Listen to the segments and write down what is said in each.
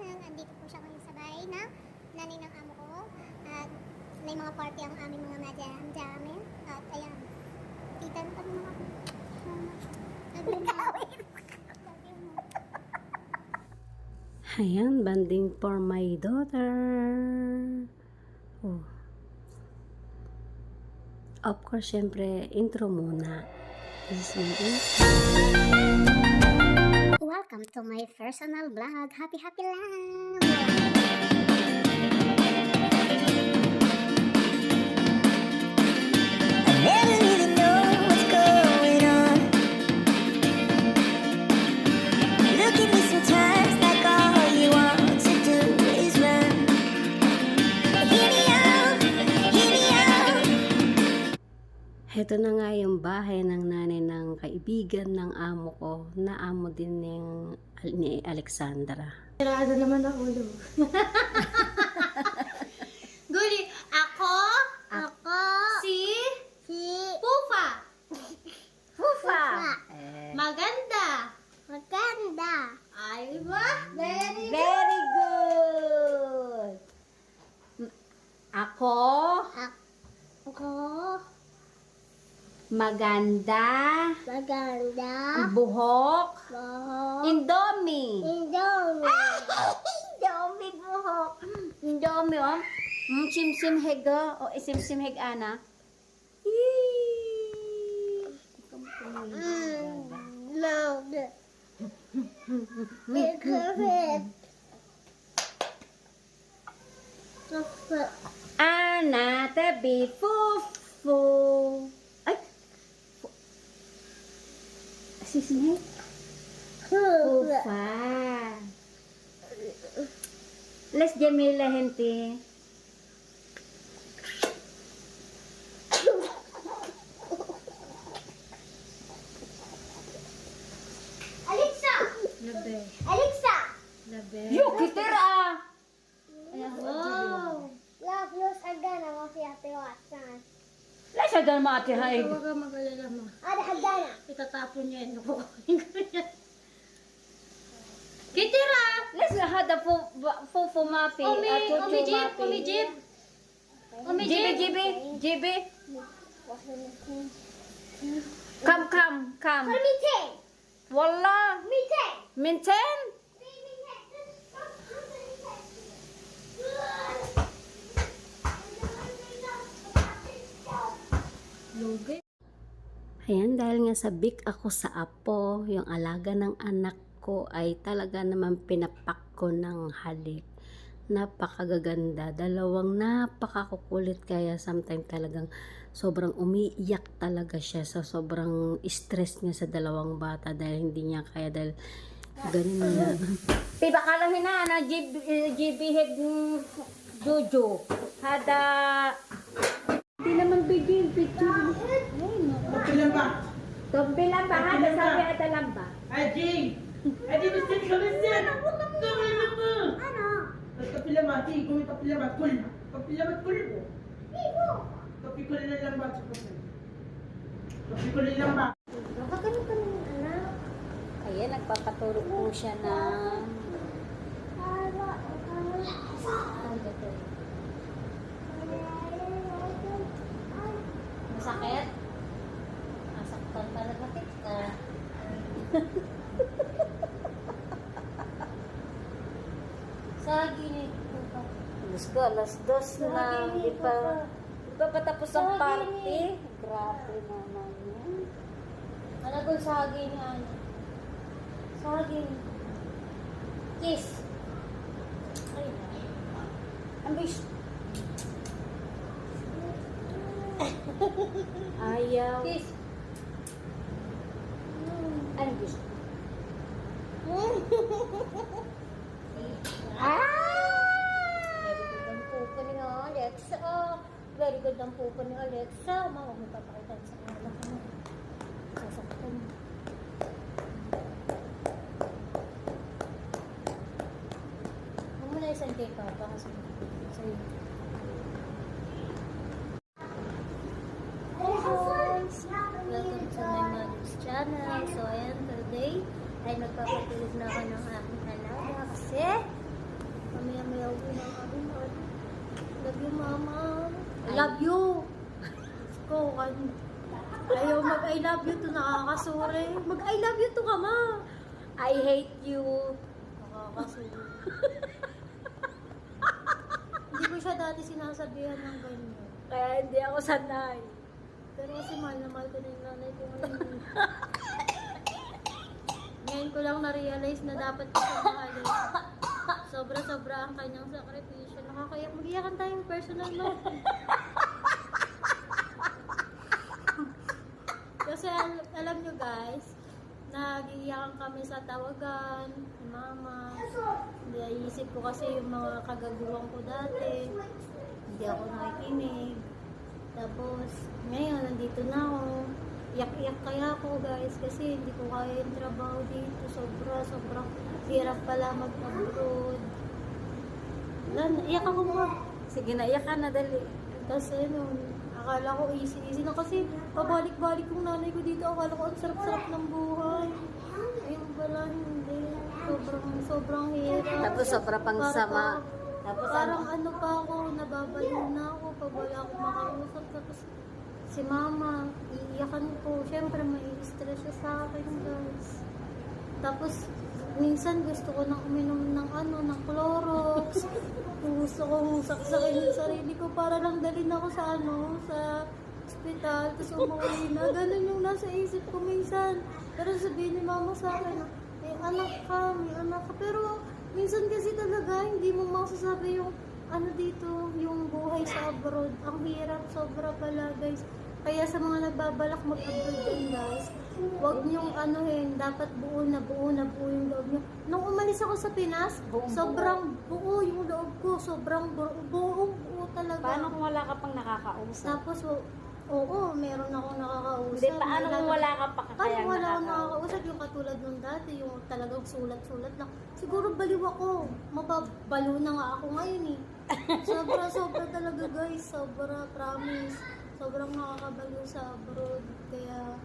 channel. Andito po siya ngayon sa bahay ng nanay ng amo ko. At may mga party ang aming mga madam-damin. At ayan, titan pa ng mga... Ayan, banding for my daughter. Oh. Of course, syempre, intro muna. This is my intro. Welcome to my personal vlog. Happy, happy lang! I never really know what's going on. Look at me sometimes like all you want to do is run. Hear me out, hear me out. Heto na nga yung bahay kaibigan ng amo ko, na amo din ng, ni Alexandra. Sirado naman ang ulo. Guli, ako, Ako, si si Pufa. Fufa. Maganda. Maganda. Ay ba? Very Very good! Ako, Ako, maganda, maganda. buhok, Bahok. Indomie. Indomie. Indomie buhok. Indomie, oh. Mm, simsim heg, oh. O, simsim heg, ana. Yee. No. Because Ana, tabi, fufu. Ay! Fu- Heg? Fufa. Les Jamila, gente. Alexa! Labe. Alexa! Labe. Yo, kitira! Wow. Love news again ang si Ate Watson. Les, adan mo ate haig. Huwag ka mag-alala mo. Ada hagdana. Itatapon niya yun. Kukunin ko yan. Kitira! Les, hada fu, fufu mafi. Umi, at chuchu umijib, mafi. umijib. Jibi, Umijib. jibi, jibi. Come, come, come. Meeting! Wala. Meeting! Minten? Lugi. Ayan, dahil nga sa big ako sa apo, yung alaga ng anak ko ay talaga naman pinapak ko ng halik. Napakagaganda. Dalawang napakakukulit kaya sometimes talagang sobrang umiiyak talaga siya sa sobrang stress niya sa dalawang bata dahil hindi niya kaya dahil ganun na. Piba ka lang hina na GB head Jojo. Hada hindi naman bigyan picture. Kapilan ba? Tombe lang ba? Hada sabi at lang ba? Ajing! Adi mesti kamisin! Kamisin mo! Ano? Kapilan ba? Di, kung kapilan ba? Kul! Kapilan ba? Kul mo! Ibo! Kapikulan na lang ba? Kapikulan lang ba? Nakagano ka ng anak? Ayan, nagpapatulog po siya ng... Para, Masakit? Nasaktan talaga kita. Sagi ni Alas ko, alas dos na. Di pa, di pa patapos ang party. Grabe naman yan. Ano ko sagi ni Ana? Sagi. Kiss. Ay, ambis. Ayaw. Kiss. Ano gusto? Ah! Pupo ni Alexa. Very good ang pupo ni Alexa. Mama, may papakita sa ko. Sasaktan. Huwag mo na isang kay Papa kasi sa'yo. Welcome to my mother's channel. So, ayan, today ay nagpapatulog na ako ng aking alaga kasi Mamaya-maya uwi ng aming mahal. Love you, mama. I love you. Ko. Ayaw mag I love you to nakakasuri. Mag I love you to ka, ma. I hate you. Nakakasuri. Hindi ko siya dati sinasabihan ng ganyan. Kaya hindi ako sanay. Pero kasi mahal na mahal ko na yung nanay ko. Ngayon ko lang na-realize na dapat ko siya mahalin. Sobra-sobra ang kanyang sakripisyo. Nakakayak. Mag-iyakan tayong personal no? kasi al- alam nyo guys, nagiiyakan kami sa tawagan, ni mama. Naisip ko kasi yung mga kagaguhan ko dati. Hindi ako nakikinig. Tapos, ngayon, nandito na ako. Iyak-iyak kaya ako, guys, kasi hindi ko kaya yung trabaho dito. Sobra, sobrang hirap pala mag-abroad. Iyak ako mo. Sige na, iyak ka na dali. Kasi, ano, akala ko easy-easy na kasi pabalik-balik yung nanay ko dito. Akala ko ang sarap-sarap ng buhay. Ayun pala, hindi. Sobrang, sobrang hirap. Tapos sobra pang Para sama. Tapos Parang ano? ano pa ako, nababaliw na ako pag wala akong makausap. Tapos si mama, iiyakan ko. Siyempre, may stress siya sa akin, guys. Tapos, minsan gusto ko nang uminom ng ano, ng Clorox. gusto kong saksakin yung sarili ko para lang dalhin ako sa ano, sa ospital. Tapos umuwi na. Ganun yung nasa isip ko minsan. Pero sabihin ni mama sa akin, eh, anak ka, may anak ka. Pero, minsan kasi talaga, hindi mo masasabi yung ano dito, yung buhay sa abroad. Ang hirap, sobra pala guys. Kaya sa mga nagbabalak mag-abroad din guys, huwag niyong anuhin, dapat buo na buo na buo yung loob niyo. Nung umalis ako sa Pinas, Buong buo. sobrang buo yung loob ko, sobrang buo, buo, buo talaga. Paano kung wala ka pang nakakausap? Tapos, oo, oo, meron akong nakakausap. Hindi, paano kung wala ka pa Paano kaya wala akong nakakausap? nakakausap yung katulad nung dati, yung talagang sulat-sulat lang. Siguro baliw ako. Mababalo na nga ako ngayon eh. Sobra, sobra talaga guys. Sobra, promise. Sobrang nakakabaliw sa abroad. Kaya,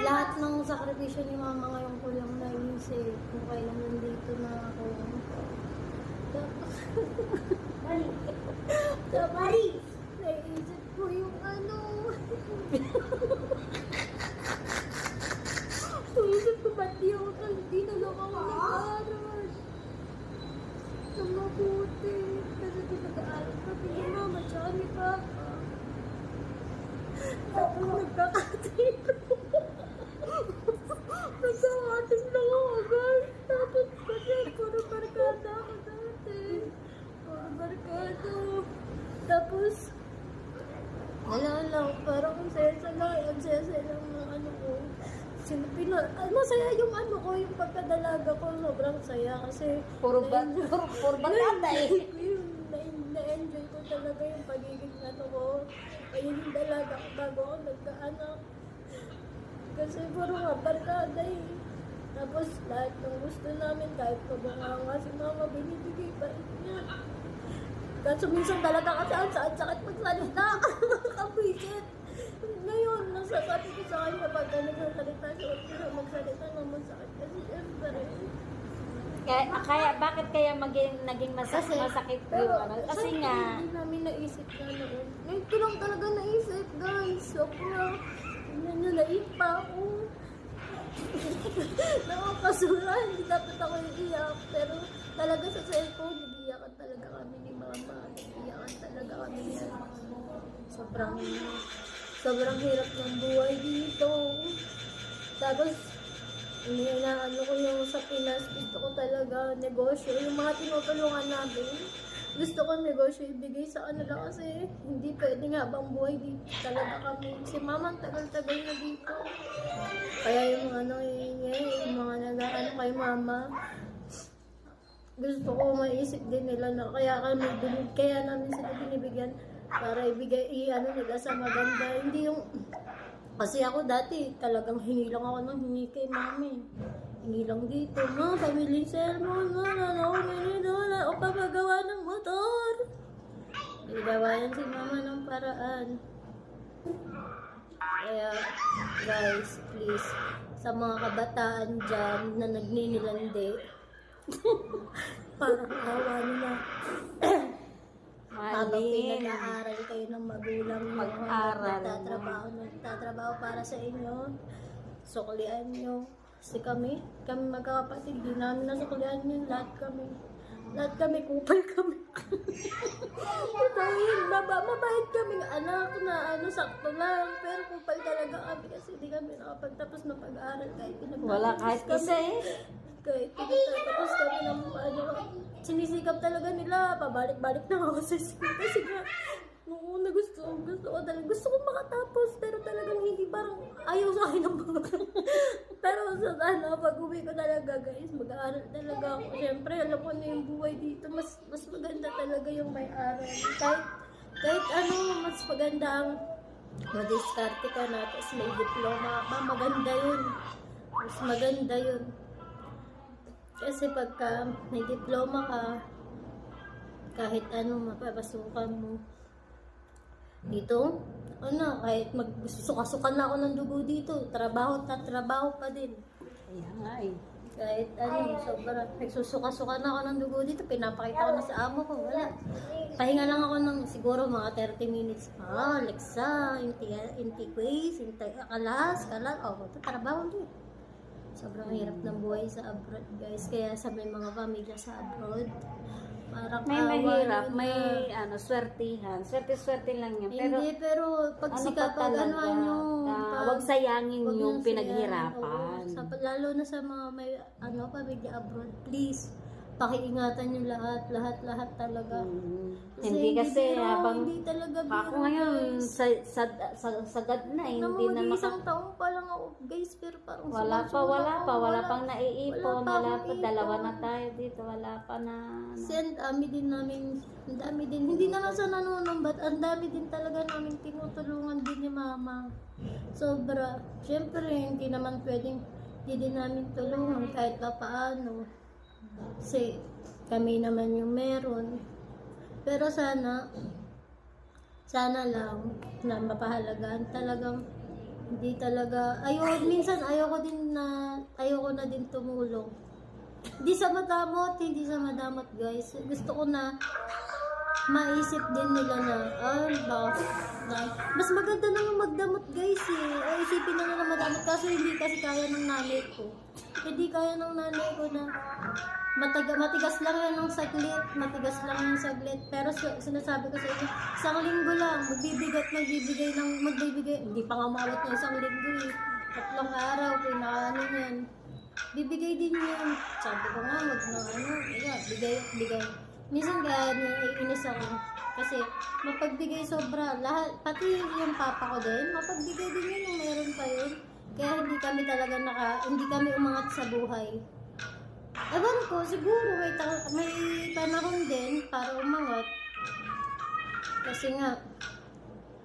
lahat ng sakripisyo ni mama ngayon ko lang naisip kung kailan nandito na ako. Tapos, naisip ko yung ano. Naisip ko ba't di ako tal- di na lang ako nag-aaral. Sa mabuti. Kasi di nag-aaral kami ni mama tsaka ni papa. Tapos nagkakatiro. Nagkakating lang ako guys. Tapos kasi puro barkada ako dati. Puro barkada. Tapos, wala lang, parang ang saya-saya lang, ang saya-saya lang ng ano ko. Sino, ah, masaya yung ano ko, yung pagkadalaga ko, sobrang saya kasi Puro ba? na-enjoy- Puro, puro batata eh. Yung na- na-enjoy ko talaga yung pagiging ano ko, pagiging dalaga ko bago ako nagkaanak. Kasi puro nga barkada eh. Tapos lahat ng gusto namin, kahit pabunganga si mama, binibigay pa rin niya. Kaso minsan talaga kasi ang saan sakit magsalita. Kapwisit. Ngayon, nasasabi ko sa kanya pagka nagsasalita siya, huwag ko magsalita na masakit. Kasi syempre, Kaya, kaya bakit kaya maging, naging mas, Kasi- masakit yung ano? Kasi syempre, nga, Hindi namin naisip na noon. Ngayon ko lang talaga naisip, guys. Sobra. Yan na naipa ako. Nakakasura. Hindi dapat ako iiyak. Pero talaga sa cellphone, nag-iyakan talaga kami ni mama. Nag-iyakan talaga kami niya. Sobrang, sobrang hirap ng buhay dito. Tapos, inaano ko yung sa Pinas, gusto ko talaga negosyo. Yung mga tinutulungan namin, gusto ko negosyo ibigay sa kanila kasi hindi pwede nga bang buhay dito talaga kami. Si mama ang tagal-tagal na dito. Kaya yung ano, yung, yung mga nag-ano kay mama, gusto ko maisip din nila na kaya kami kaya namin sila binibigyan para ibigay i-ano nila sa maganda. Hindi yung kasi ako dati talagang hingi lang ako ng hingi kay mami. Hingi lang dito, ma, pamili cellphone, ma, na ako nila, ako papagawa ng motor. Nagawa yan si mama ng paraan. Kaya, guys, please, sa mga kabataan dyan na nagninilandi, Parang awa nila. Habang Malin. pinag-aaral kayo ng magulang nyo, Mag-aral habang nagtatrabaho, nagtatrabaho para sa inyo, suklian nyo. Kasi kami, kami magkakapatid, di namin nasuklian yun, lahat kami. Lahat kami, kupal kami. Dahil baba, mabait kami ng anak na ano, sakto lang. Pero kupal talaga kami kasi di kami nakapagtapos ng pag-aaral kahit pinag Wala kahit isa eh. Kahit pinagtatapos kami ng ano, sinisikap talaga nila, pabalik-balik na ako sa school. Kasi nga, nung una gusto, gusto ko talaga, gusto ko makatapos, pero talagang hindi parang ayaw sa akin ng mga Pero sa ano, pag uwi ko talaga guys, mag-aaral talaga ako. Siyempre, alam ko na yung buhay dito, mas mas maganda talaga yung may aral. Kahit, kahit ano, mas maganda ang madiskarte ka na, tapos may diploma ka, maganda yun. Mas maganda yun. Kasi pagka may diploma ka, kahit ano mapapasukan mo. Dito, ano, kahit magsuka-suka na ako ng dugo dito, trabaho at trabaho pa din. Kaya nga eh. Kahit ano, sobra, nagsusuka-suka na ako ng dugo dito, pinapakita ko na sa amo ko, wala. Pahinga lang ako ng siguro mga 30 minutes. Ah, Alexa, inti, inti quiz, inti kalas, kalas, oh, ito trabaho din. Sobrang hirap ng buhay sa abroad, guys. Kaya sa may mga pamilya sa abroad, parang May mahirap, may na. ano, swertihan. Swerte-swerte lang yan. Pero Hindi, pero pag ano pa sikapan, ano talaga, nyo, na pag- wag sayangin Huwag yung pinaghirapan. Sa, lalo na sa mga may ano, pamilya abroad, please, pakiingatan nyo lahat, lahat, lahat talaga. Mm. Hindi kasi biro, habang hindi talaga ako biro, ngayon guys. sa, sa, sa, sagad na eh, hindi na maka, mag-isang taong pa lang ako, guys, pero parang wala pa, wala ako, pa, wala pang Wala naiipon, pa wala akong pa, dalawa na tayo dito, wala pa na, ano. Kasi ang dami din namin, ang dami din, hindi naman sa nanunumbat, ang dami din talaga namin tinutulungan din ni mama. Sobra. Siyempre, hindi naman pwedeng, hindi din namin tulungan kahit pa paano. Kasi, kami naman yung meron. Pero sana, sana lang na mapahalagaan talagang hindi talaga ayaw minsan ayoko din na ayoko na din tumulong hindi sa madamot, hindi sa madamot guys. Gusto ko na maisip din nila na, ah, bakit? Na, mas maganda na yung magdamot guys eh. Ay, isipin na nila madamot. Kaso hindi kasi kaya ng nanay ko. Hindi kaya ng nanay ko na mataga, matigas lang yan ng saglit. Matigas lang yan saglit. Pero si- sinasabi ko sa inyo, isang linggo lang, magbibigay at magbibigay ng, magbibigay, hindi pa nga umabot ng isang linggo eh. Tatlong araw, pinakaano yan. Bibigay din yan. Sabi ko nga, wag na ano, yeah, bigay bigay. Minsan kaya naiinis ako. Kasi mapagbigay sobra. Lahat, pati yung papa ko din, mapagbigay din yun yung meron pa yun. Kaya hindi kami talaga naka, hindi kami umangat sa buhay. Ewan ko, siguro ta- may panahon din para umangat. Kasi nga,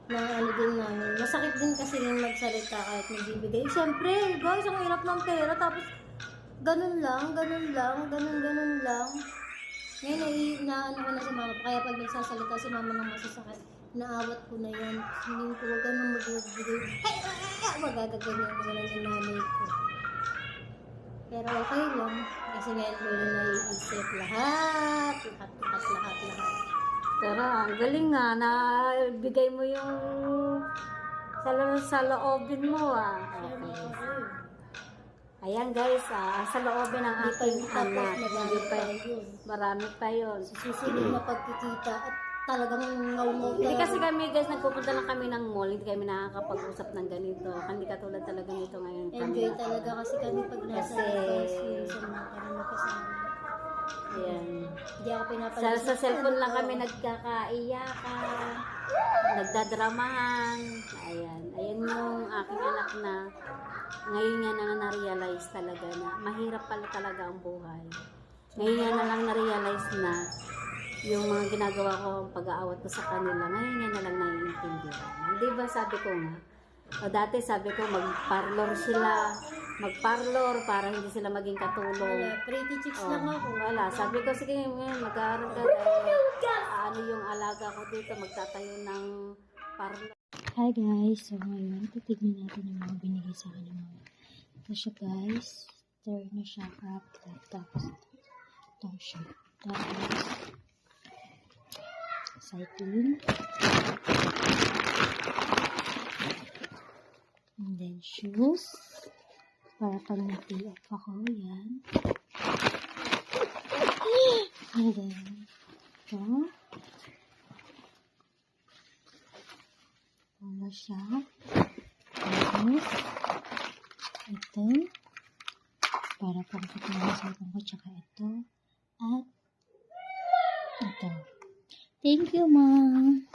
na ano din namin. Masakit din kasi yung magsalita kahit nagbibigay. Siyempre, guys, ang hirap ng pera. Tapos, ganun lang, ganun lang, ganun, ganun lang. Ngayon, nai, na ano ko na si mama. Kaya pag nagsasalita si mama ng masasakit, naawat ko na yan. Hindi ko wag ganun magbibigay. Ay, ay, ay, magagaganyan ko na yung nanay ko. Pero okay lang. Kasi ngayon ko na naiisip lahat. Lahat, lahat, lahat, lahat. Pero ang galing nga, na bigay mo yung sa, sa loobin mo ah. Okay. Ayan guys, ah, sa loobin ng Hindi pa aking yung tapos, anak. marami Hindi pa, pa yun. marami pa yun. susunod na pagkikita at talagang ngaw-ngaw Hindi ka. kasi kami guys, nagpupunta lang kami ng mall, hindi kami nakakapag-usap ng ganito. Hindi katulad talaga nito ngayon kami. enjoy talaga kasi kami pag nasa Kasi- labas, minsan na kami magkasama. Ayan. Hindi ako Sa, sa cellphone lang kami nagkakaiyakan, nagdadramahan. Ayan. Ayan yung aking anak na ngayon nga na na-realize talaga na mahirap pala talaga ang buhay. Ngayon nga na lang na-realize na yung mga ginagawa ko, pag-aawat ko sa kanila, ngayon nga na lang naiintindihan. Di ba sabi ko nga, o dati sabi ko mag-parlor sila, mag-parlor para hindi sila maging katulong. Wala, pretty chicks Oh, lang ako. Wala. Sabi ko, sige, ngayon, mag-aaral ka. dahil, ano yung alaga ko dito, magtatayo ng parlor. Hi guys! So ngayon, titignan natin yung mga binigay sa akin ng mga. Ito siya guys. Turn na siya up. Tapos, siya. Tapos, cycling. And then, shoes. Para pag nag-off ako, yan. And then, ito. Wala siya. Tapos, ito. Para pang kapinasutan ko, tsaka ito. At, ito. Thank you, ma'am.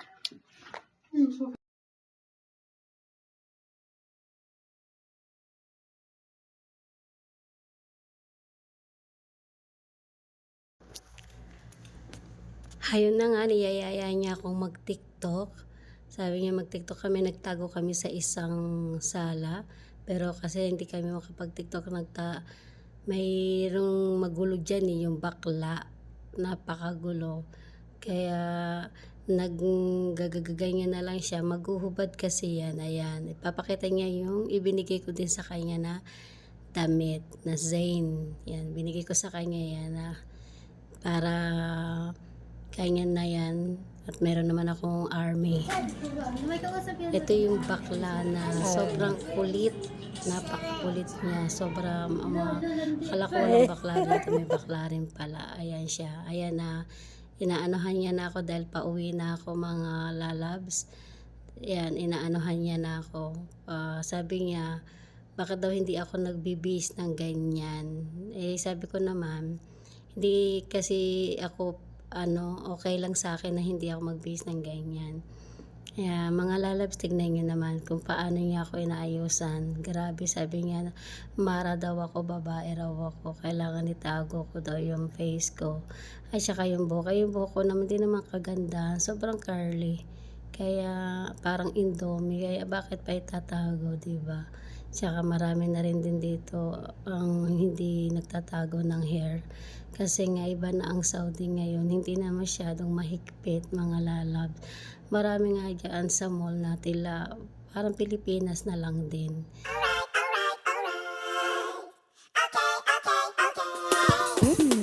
Ayun na nga, niyayaya niya akong mag-tiktok. Sabi niya mag-tiktok kami, nagtago kami sa isang sala. Pero kasi hindi kami makapag-tiktok, nagta mayroong magulo dyan eh, yung bakla. Napakagulo. Kaya naggagagagay niya na lang siya. Maghuhubad kasi yan. Ayan. Ipapakita niya yung ibinigay ko din sa kanya na damit na Zane. Yan. Binigay ko sa kanya yan na para kanya na yan. At meron naman akong army. Ito yung bakla na sobrang kulit. Napakakulit niya. Sobrang ama, kala ko walang bakla dito. May bakla rin pala. Ayan siya. Ayan na. Inaanohan niya na ako dahil pauwi na ako mga lalabs. Ayan, inaanohan niya na ako. Ah, sabi niya, bakit daw hindi ako nagbibis ng ganyan? Eh, sabi ko naman, hindi kasi ako ano, okay lang sa akin na hindi ako mag-base ng ganyan. Kaya mga lalabs, tignan nyo naman kung paano niya ako inaayusan. Grabe, sabi niya, mara daw ako, babae raw ako. Kailangan itago ko daw yung face ko. At saka yung buhok. Ay, Yung buhok ko naman din naman kaganda. Sobrang curly. Kaya parang indomie. Kaya bakit pa itatago, ba? Tsaka marami na rin din dito ang hindi nagtatago ng hair. Kasi nga iba na ang Saudi ngayon, hindi na masyadong mahigpit mga lalab. Marami nga dyan sa mall na tila parang Pilipinas na lang din. Alright, alright, alright. Okay, okay, okay. Mm-hmm.